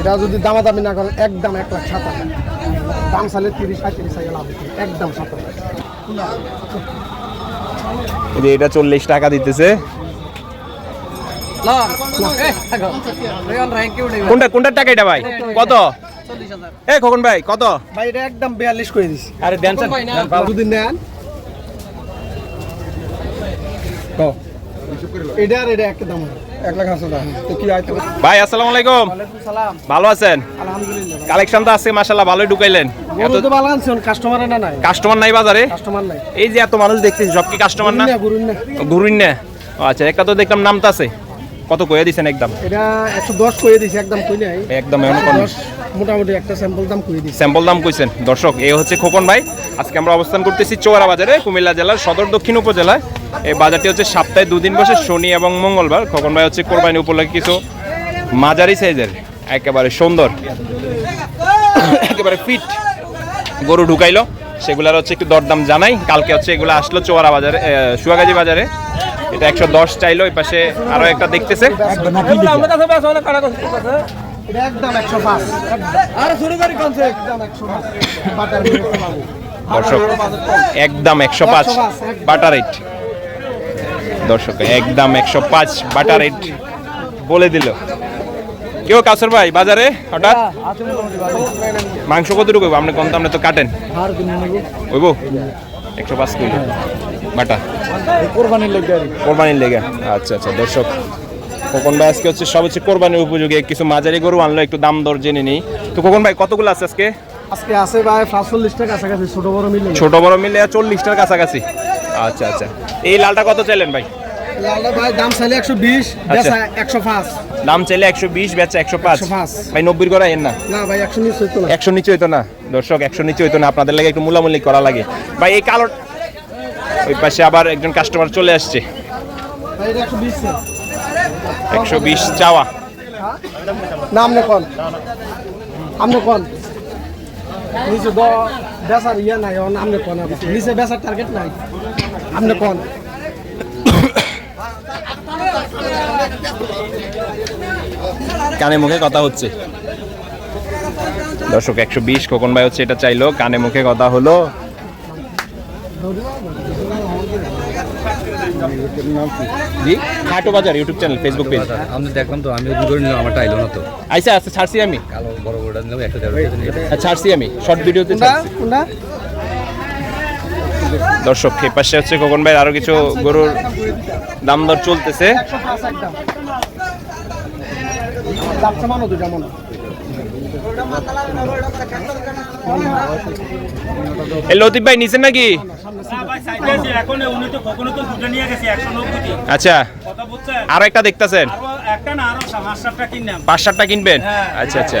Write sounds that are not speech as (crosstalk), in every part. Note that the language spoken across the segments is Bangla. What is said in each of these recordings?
এটা যদি দামাদামি না করেন একদম এক লাখ সাত হাজার। দাম চালে তিরিশ পঁয়ত্রিশ হাজার লাভ হচ্ছে। একদম সাত যে এটা চল্লিশ টাকা দিতেছে। কোনটা কোনটার টাকা এটা ভাই? কত? এ খোকন ভাই কত? ভাই এটা একদম বিয়াল্লিশ করে দিছি। আরে যদি নেন। এটা আর এটা একটা দাম হবে। এক লাখ আশি তো কি হয়তো ভাই আসসালামু আলাইকুম। সালাম। ভালো আছেন? আলহামদুলিল্লাহ কালেকশন তো আছে মাশাআল্লাহ ভালোই ঢুকাইলেন। এত তো ভালো আনছেন কাস্টমারে না নাই? কাস্টমার নাই বাজারে? কাস্টমার নাই। এই যে এত মানুষ দেখতেছি সব কি কাস্টমার না? গুরুন না ঘুরুন না আচ্ছা একটা তো দেখলাম নামতা আছে। কত কয়ে দিছেন একদম? এটা দিছি একদম কই নাই। একদম এমন কোন মোটামুটি একটা স্যাম্পল দাম দিছি। স্যাম্পল দাম কইছেন। দর্শক এই হচ্ছে খোকন ভাই। আজকে আমরা অবস্থান করতেছি চোয়ারা বাজারে কুমিল্লা জেলার সদর দক্ষিণ উপজেলায়। এই বাজারটি হচ্ছে সপ্তাহে দুদিন বসে শনি এবং মঙ্গলবার। খোকন ভাই হচ্ছে কোরবানি উপলক্ষে কিছু মাঝারি সাইজের একেবারে সুন্দর একেবারে ফিট গরু ঢুকাইলো। সেগুলার হচ্ছে একটু দরদাম জানাই। কালকে হচ্ছে এগুলো আসলো চোয়ারা বাজারে সুয়াগাজী বাজারে। এটা একশো দশ চাইলো এই পাশে আরও একটা দেখতেছে। একদম একশো পাঁচ। আরে শুরু করি কমছে একদম একশো পাঁচ। দর্শক, একদম একশো পাঁচ বাটার রেট দর্শক, একদম একশো পাঁচ বাটার রেট বলে দিল। কেউ কাসর ভাই, বাজারে হঠাৎ? মাংস কতটুকু আপনি কম দামে তো কাটেন। হইব? একশো পাঁচ কিলো। বাটা কোরবানির লেগে। কোরবানির লেগে আচ্ছা আচ্ছা দর্শক। খোকন ভাই, আজকে হচ্ছে সব হচ্ছে কোরবানির উপযোগী। কিছু মাঝারি গরু আনলো, একটু দাম দর জেনে নিই। তো খোকন ভাই, কতগুলো আছে আজকে? আজকে আছে ভাই পাঁচচল্লিশটা কাছাকাছি ছোট বড় মিলে ছোট বড় মিলে চল্লিশটার কাছাকাছি। আচ্ছা আচ্ছা। এই লালটা কত চাইলেন ভাই? দাম চাইলে একশো বিশ একশো পাঁচ। দাম চাইলে একশো বিশ বেচা একশো পাঁচ। 105 ভাই নব্বই করা এর না? না ভাই একশো নিচ হইতো না। একশো নিচে হইতো না? দর্শক একশো নিচে হইতো না। আপনাদের লাগে একটু মূলামূলি করা লাগে। ভাই এই কালো ওই পাশে আবার একজন কাস্টমার চলে আসছে। ভাই একশো বিশ একশো বিশ চাওয়া। না আপনি কন আপনি কন। নিচে বেচার ইয়ে নাই আপনি কন। নিচে বেচার টার্গেট নাই। আপনি কন? কানে মুখে কথা হচ্ছে। দর্শক, একশো বিশ খোকন ভাই হচ্ছে এটা চাইলো, কানে মুখে কথা হলো। জি? হাটো বাজার ইউটিউব চ্যানেল ফেসবুক পেজ আমি দেখলাম তো আমি নিলাম আমারটা আইলো না তো। আইসা আচ্ছা ছাড়ছি আমি। কালো বড় বড়টা নিলাম আচ্ছা, ছাড়ছি আমি। শর্ট ভিডিওতে ছাড়ছি। কোনটা দর্শক এই পাশে হচ্ছে খোকন ভাই আরও কিছু গরুর দাম দর চলতেছে। দুটা মনে লতিফ ভাই নিছেন নাকি? আচ্ছা একটা কিনবেন। আচ্ছা আচ্ছা।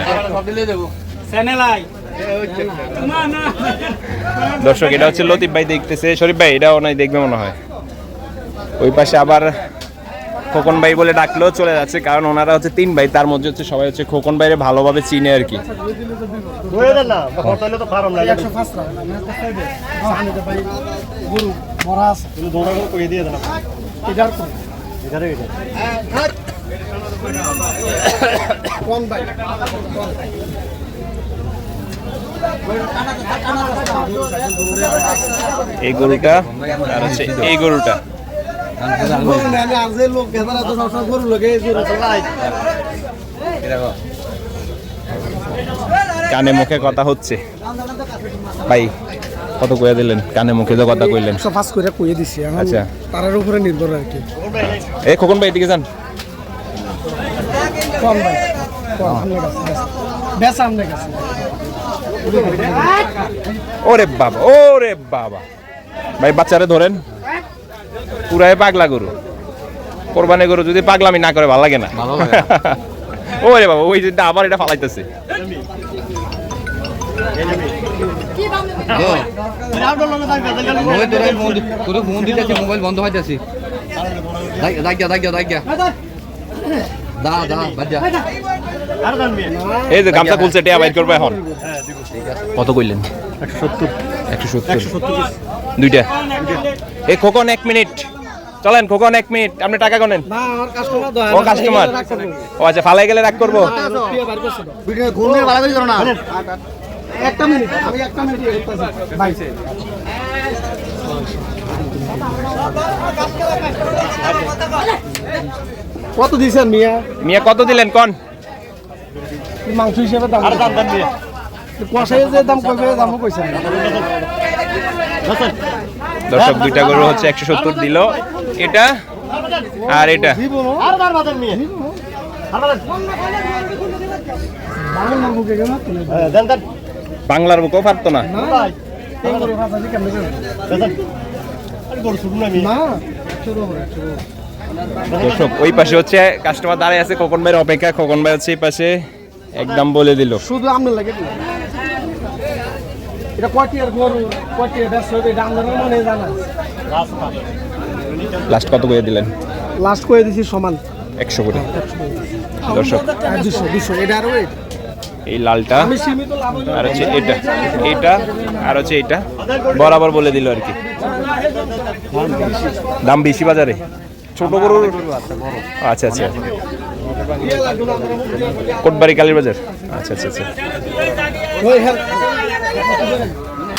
দর্শক, এটা হচ্ছে লতিফ ভাই দেখতেছে। শরীফ ভাই নয় দেখবে মনে হয়। ওই পাশে আবার খোকন ভাই বলে ডাকলেও চলে যাচ্ছে, কারণ ওনারা হচ্ছে তিন ভাই, তার মধ্যে হচ্ছে সবাই হচ্ছে খোকন ভাইরে ভালোভাবে চিনে আর কি। এই গরুটা আর হচ্ছে এই গরুটা। কানে মুখে কথা হচ্ছে। ভাই কত কয়ে দিলেন? কানে মুখে তো কথা কইলেন। পাঁচ করে কইয়ে দিছি আচ্ছা। তারার উপরে নির্ভর আর কি। এই খোকন ভাই এদিকে যান। কম ভাই কাছে ওরে বাবা ওরে বাবা। ভাই বাচ্চারে ধরেন। পুরাই পাগলা গরু। কোরবানি গরু যদি পাগলামি না করে ভালো লাগে না। ভালো লাগে (laughs) ওরে বাবা ওই যে আবার এটা ফালাইতেছে। মোবাইল তোরা ফোন তোর ফোন দিতেছি মোবাইল বন্ধ এই যে গামছা খুলছে টিয়া বাইর করবে এখন। কত কইলেন? একশো সত্তর। একশো সত্তর। দুইটা। এই খোকন এক মিনিট। চলেন খোকন এক মিনিট। আপনি টাকা গনেন ও কাস্টমার ও আচ্ছা ফালাই গেলে রাগ করব? ঘুমিয়ে ভালো করে না। একটা মিনিট আমি একটা মিনিট করতেছি ভাই। কত দিছেন মিয়া? মিয়া কত দিলেন কন? মাংস হিসেবে দাম দাম দাম দিয়ে। কষাই যে দাম কইবে দামও কইছেন দর্শক দুইটা গরু হচ্ছে একশো সত্তর দিল। এটা আর এটা। বাংলার বুকও পারতো না। দর্শক, ওই পাশে হচ্ছে কাস্টমার দাঁড়ায় আছে খোকন ভাইয়ের অপেক্ষা। খোকন ভাই হচ্ছে এই পাশে একদম বলে দিল। শুধু লাগে। এটা গরু আমনের মনে জানা। লাস্ট কত করে দিলেন? লাস্ট করে দিছি সমান। একশো করে দর্শক আর দুশো দুশো এটা। এই লালটা আমি সীমিত লাভ আর হচ্ছে এটা এটা আর হচ্ছে এটা বরাবর বলে দিল আর কি। দাম বেশি বাজারে? ছোট গরু আচ্ছা আচ্ছা। কোটবাড়ি কালীর বাজার? আচ্ছা আচ্ছা আচ্ছা।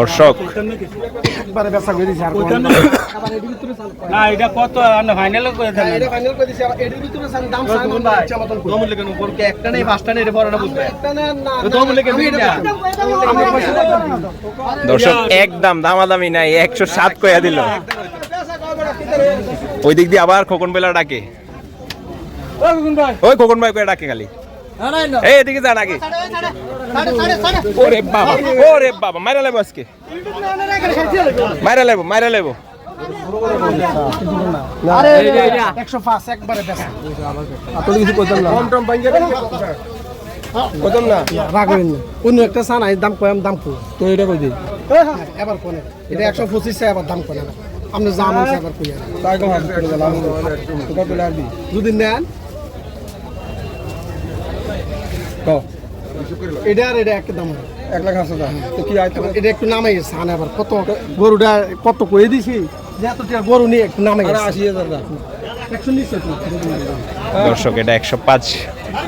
দর্শক। দর্শক একদম দামাদামি নাই একশো সাত কয়া দিল। ওই দিক দিয়ে আবার খোকন বেলা ডাকে। ওই খোকন ভাই। কয়ে ডাকে খালি। এই এদিকে যান আগে। ওরে বাবা ওরে বাবা মাইরা লেবো আজকে। না। রাগ হইন না। অন্য একটা চান দাম কয়াম দাম কো তো এটা কই দিই এবার কোনে। এটা একশো পঁচিশ এবার দাম কোনে আপনি মন চায় যদি নেন এটা আর এটা একই দাম এক লাখ হাজার। তো কি এটা একটু আবার কত গরুটা কত কয়ে দিছি? যে এত টাকা গরু নিয়ে একটু আশি হাজার তো। দর্শক এটা একশো পাঁচ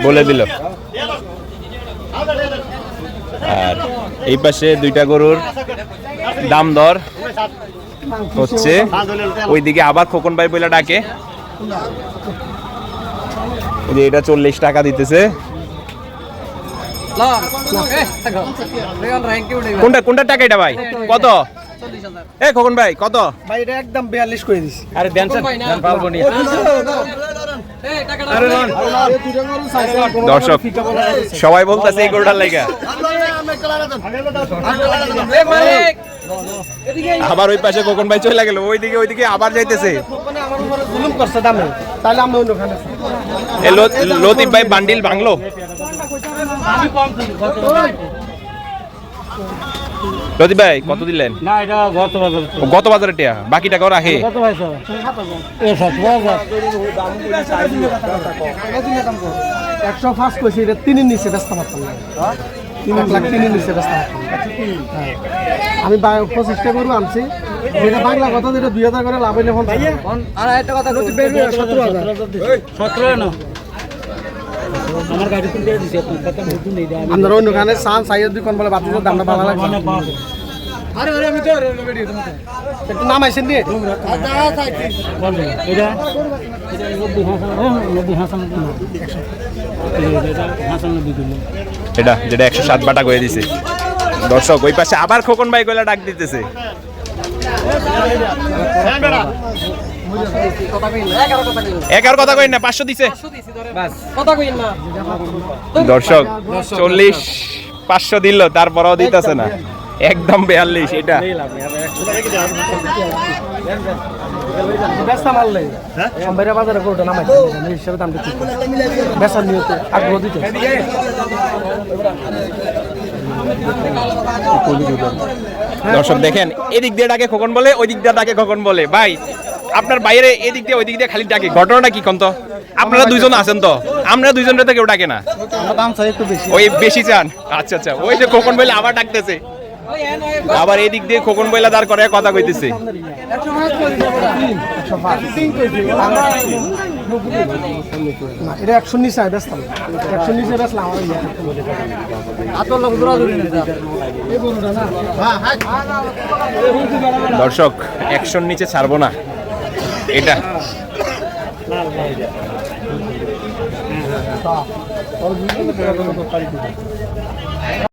বলে দিল। আর এই পাশে দুইটা গরুর দাম দর হচ্ছে। ওইদিকে আবার খোকন ভাই বলে ডাকে। এই যে এটা চল্লিশ টাকা দিতেছে। কোনটা কোনটা টাকা এটা ভাই? কত? এ খোকন ভাই কত? ভাই এটা একদম বিয়াল্লিশ করে দিছি। আরে দেন নি। দর্শক সবাই বলতেছে এই গরুটার লেগা। আবার ওই পাশে খোকন ভাই চলে গেল ওইদিকে ওইদিকে আবার যাইতেছে। আমার উপরে জুলুম করছে দামে। তাহলে আমি অন্যখানে লতিফ ভাই বান্ডিল ভাঙলো। লতিফ ভাই কত দিলেন? না এটা গত বছর ও, গত বাজারে টিয়া বাকি টাকাও রাখে? কত একশো কইছি এটা তিনের নিচে ব্যস্ত পারতাম না তিন লাখ তিনের নিচে ব্যস্ত। হ্যাঁ। আমি পঁচিশটা গরু আনছি। যেটা বাংলা কথা যেটা দুই হাজার করে লাভ হইলে ফোন আর একটা কথা সতেরো হাজার। সতেরো না আপনারা অন্যখানে চান চাইয়ের দুই বলে বাতিলের দামটা ভালো লাগছে আরে আরে আমি তো একটু নামাইছেন নি? বলবেন এটা? এটা যেটা একশো সাত বাটা করে দিছে। দর্শক ওই পাশে আবার খোকন ভাই কইলা ডাক দিতেছে। এগারো কথা কই না পাঁচশো দিছে। দর্শক চল্লিশ পাঁচশো দিল তারপরেও দিতেছে না। একদম বেয়াল্লিশ এটা। ব্যস্ত মারলে সম্ভাইরা বাজারে গরুটা নামাইছে হিসাবে দামটা ঠিক করছি নিয়তে আগ্রহ দিতে দর্শক দেখেন এদিক দিয়ে ডাকে খোকন বলে ওই দিক দিয়ে ডাকে খোকন বলে। ভাই আপনার বাইরে এদিক দিয়ে ওই দিক দিয়ে খালি ডাকে। ঘটনাটা কি কন্ত আপনারা দুইজন আছেন তো? আমরা দুইজনের তো কেউ ডাকে না। ওই বেশি চান? আচ্ছা আচ্ছা। ওই যে খোকন বইলে আবার ডাকতেছে। আবার এই দিক দিয়ে খোকন বইলা দাঁড় করে কথা কইতেছে। দর্শক একশোর নিচে ছাড়বো না। এটা ওর দুটো পারি দিবে